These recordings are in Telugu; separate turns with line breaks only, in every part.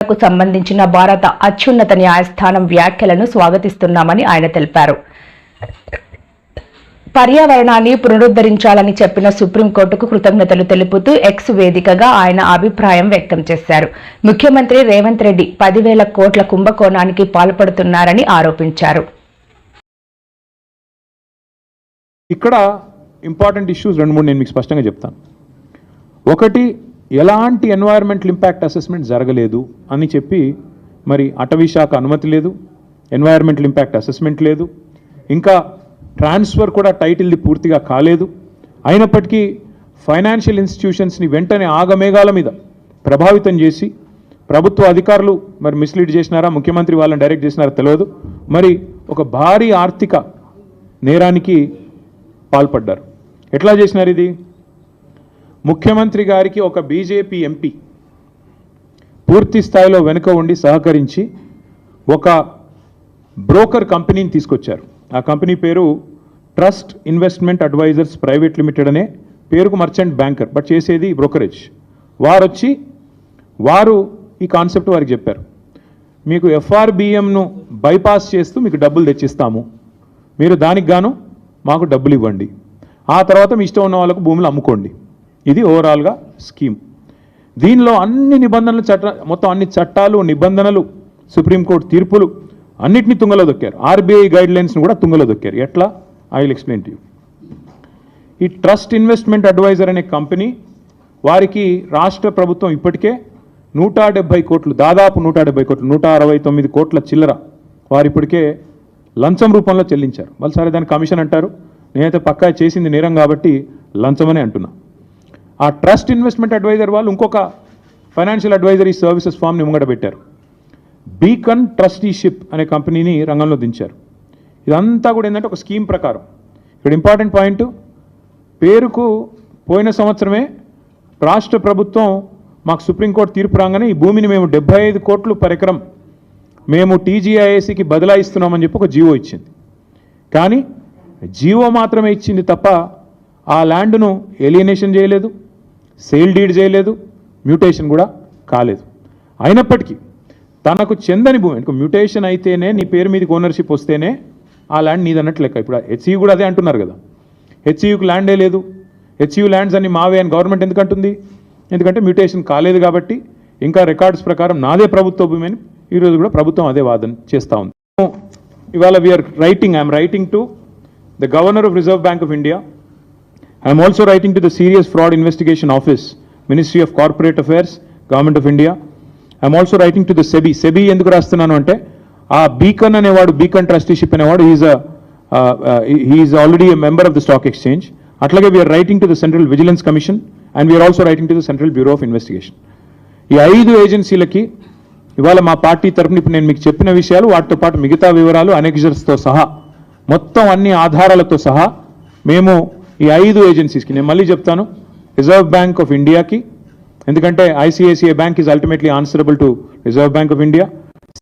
కు సంబంధించిన భారత అత్యున్నత న్యాయస్థానం వ్యాఖ్యలను స్వాగతిస్తున్నామని ఆయన తెలిపారు. పర్యావరణాన్ని పునరుద్ధరించాలని చెప్పిన సుప్రీంకోర్టుకు కృతజ్ఞతలు తెలుపుతూ ఎక్స్ వేదికగా ఆయన అభిప్రాయం వ్యక్తం చేశారు. ముఖ్యమంత్రి రేవంత్ రెడ్డి పదివేల కోట్ల కుంభకోణానికి పాల్పడుతున్నారని ఆరోపించారు.
ఇక్కడ ఇంపార్టెంట్ ఇష్యూస్ రెండు మూడు నేను మీకు స్పష్టంగా చెప్తాను. ఒకటి ఎలాంటి ఎన్వైర్మెంటల్ ఇంపాక్ట్ అసెస్మెంట్ జరగలేదు అని చెప్పి మరి అటవీ శాఖ అనుమతి లేదు ఎన్వైర్మెంటల్ ఇంపాక్ట్ అసెస్మెంట్ లేదు ఇంకా ట్రాన్స్ఫర్ కూడా టైటిల్ది పూర్తిగా కాలేదు. అయినప్పటికీ ఫైనాన్షియల్ ఇన్స్టిట్యూషన్స్ని వెంటనే ఆగమేఘాల మీద ప్రభావితం చేసి ప్రభుత్వ అధికారులు మరి మిస్లీడ్ చేసినారా ముఖ్యమంత్రి వాళ్ళని డైరెక్ట్ చేసినారా తెలియదు. మరి ఒక భారీ ఆర్థిక నేరానికి పాల్పడ్డారు. ఎట్లా చేసినారు ఇది? ముఖ్యమంత్రి గారికి ఒక బీజేపీ ఎంపీ పూర్తి స్థాయిలో వెనుక ఉండి సహకరించి ఒక బ్రోకర్ కంపెనీని తీసుకొచ్చారు. ఆ కంపెనీ పేరు trust investment advisers private limited అనే పేరుకు మర్చెంట్ బ్యాంకర్ బట్ చేసేది బ్రోకరేజ్. వారు వచ్చి వారు ఈ కాన్సెప్ట్ వారికి చెప్పారు. మీకు ఎఫ్ఆర్బిఎంను బైపాస్ చేస్తూ మీకు డబ్బులు తెచ్చిస్తాము. మీరు దానికి గాను మాకు డబ్బులు ఇవ్వండి. ఆ తర్వాత మీ ఇష్టం ఉన్న వాళ్ళకు భూములు అమ్ముకోండి. ఇది ఓవరాల్గా స్కీమ్. దీనిలో అన్ని నిబంధనలు చట్ట మొత్తం అన్ని చట్టాలు నిబంధనలు సుప్రీంకోర్టు తీర్పులు అన్నిటిని తుంగలో దొక్కారు. ఆర్బీఐ గైడ్లైన్స్ని కూడా తుంగలో దొక్కారు. ఎట్లా? I will explain to you. ఈ ట్రస్ట్ ఇన్వెస్ట్మెంట్ అడ్వైజర్ అనే కంపెనీ వారికి రాష్ట్ర ప్రభుత్వం ఇప్పటికే నూట డెబ్బై కోట్లు దాదాపు నూట డెబ్బై కోట్లు నూట అరవై తొమ్మిది కోట్ల చిల్లర వారు ఇప్పటికే లంచం రూపంలో చెల్లించారు. మళ్ళీ సరే దాన్ని కమిషన్ అంటారు. నేనైతే పక్కా చేసింది నేరం కాబట్టి లంచమనే అంటున్నా. ఆ ట్రస్ట్ ఇన్వెస్ట్మెంట్ అడ్వైజర్ వాళ్ళు ఇంకొక ఫైనాన్షియల్ అడ్వైజరీ సర్వీసెస్ ఫామ్ని ముంగడ పెట్టారు. బీకన్ ట్రస్టీషిప్ అనే కంపెనీని రంగంలో దించారు. ఇదంతా కూడా ఏంటంటే ఒక స్కీమ్ ప్రకారం. ఇక్కడ ఇంపార్టెంట్ పాయింట్ పేరుకు పోయిన సంవత్సరమే రాష్ట్ర ప్రభుత్వం మాకు సుప్రీంకోర్టు తీర్పు రాగానే ఈ భూమిని మేము డెబ్బై ఐదు కోట్లు పరికరం మేము టీజీఐఏసీకి బదలాయిస్తున్నామని చెప్పి ఒక జీవో ఇచ్చింది. కానీ జీవో మాత్రమే ఇచ్చింది తప్ప ఆ ల్యాండ్ను ఎలియనేషన్ చేయలేదు. సేల్ డీడ్ చేయలేదు మ్యూటేషన్ కూడా కాలేదు. అయినప్పటికీ తనకు చెందని భూమి అంటే మ్యూటేషన్ అయితేనే నీ పేరు మీదకి ఓనర్షిప్ వస్తేనే ఆ ల్యాండ్ నీదన్నట్టు లెక్క. ఇప్పుడు హెచ్ఈ కూడా అదే అంటున్నారు కదా. హెచ్ఈకి ల్యాండే లేదు. హెచ్ఈ ల్యాండ్స్ అన్ని మావే అని గవర్నమెంట్ ఎందుకంటుంది ఎందుకంటే మ్యూటేషన్ కాలేదు కాబట్టి ఇంకా రికార్డ్స్ ప్రకారం నాదే ప్రభుత్వ భూమి అని ఈరోజు కూడా ప్రభుత్వం అదే వాదన చేస్తూ ఉంది. ఇవాళ we are writing I am writing to the governor of Reserve Bank of India I am also writing the the Serious Fraud Investigation Office Ministry of Corporate Government Government of India am also writing to the SEBI SEBI ఎందుకు రాస్తున్నాను అంటే ఆ బీకన్ అనేవాడు బీకన్ ట్రస్టీషిప్ అనేవాడు is he is already a member of the stock exchange అట్లాగే we are writing to the central vigilance commission and we are also writing to the Central Bureau of Investigation ఈ ఐదు ఏజెన్సీలకి ఇవాళ మా పార్టీ తరఫున ఇప్పుడు నేను మీకు చెప్పిన విషయాలు వాటితో పాటు మిగతా వివరాలు అనెక్జర్స్తో సహా మొత్తం అన్ని ఆధారాలతో సహా మేము ఈ ఐదు ఏజెన్సీస్కి నేను మళ్ళీ చెప్తాను. రిజర్వ్ బ్యాంక్ ఆఫ్ ఇండియాకి ఎందుకంటే ICICI bank is ultimately answerable to Reserve Bank of India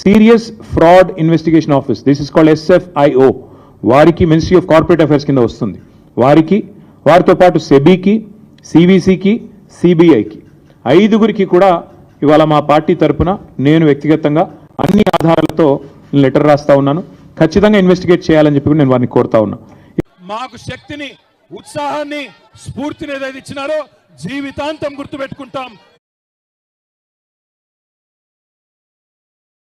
Serious Fraud Investigation Office this is called SFIO వారికి మినిస్ట్రీ ఆఫ్ కార్పొరేట్ అఫైర్స్ కింద వస్తుంది. వారికి వారితో పాటు సెబీకి సిబిసికి సిబిఐకి ఐదుగురికి కూడా ఇవాళ మా పార్టీ తరపున నేను వ్యక్తిగతంగా అన్ని ఆధారాలతో లెటర్ రాస్తా ఉన్నాను. ఖచ్చితంగా ఇన్వెస్టిగేట్ చేయాలని చెప్పి నేను వారిని కోరుతా ఉన్నా.
మాకు శక్తిని ఉత్సాహాన్ని స్ఫూర్తిని ఏదైతే ఇచ్చినారో జీవితాంతం గుర్తుపెట్టుకుంటాం.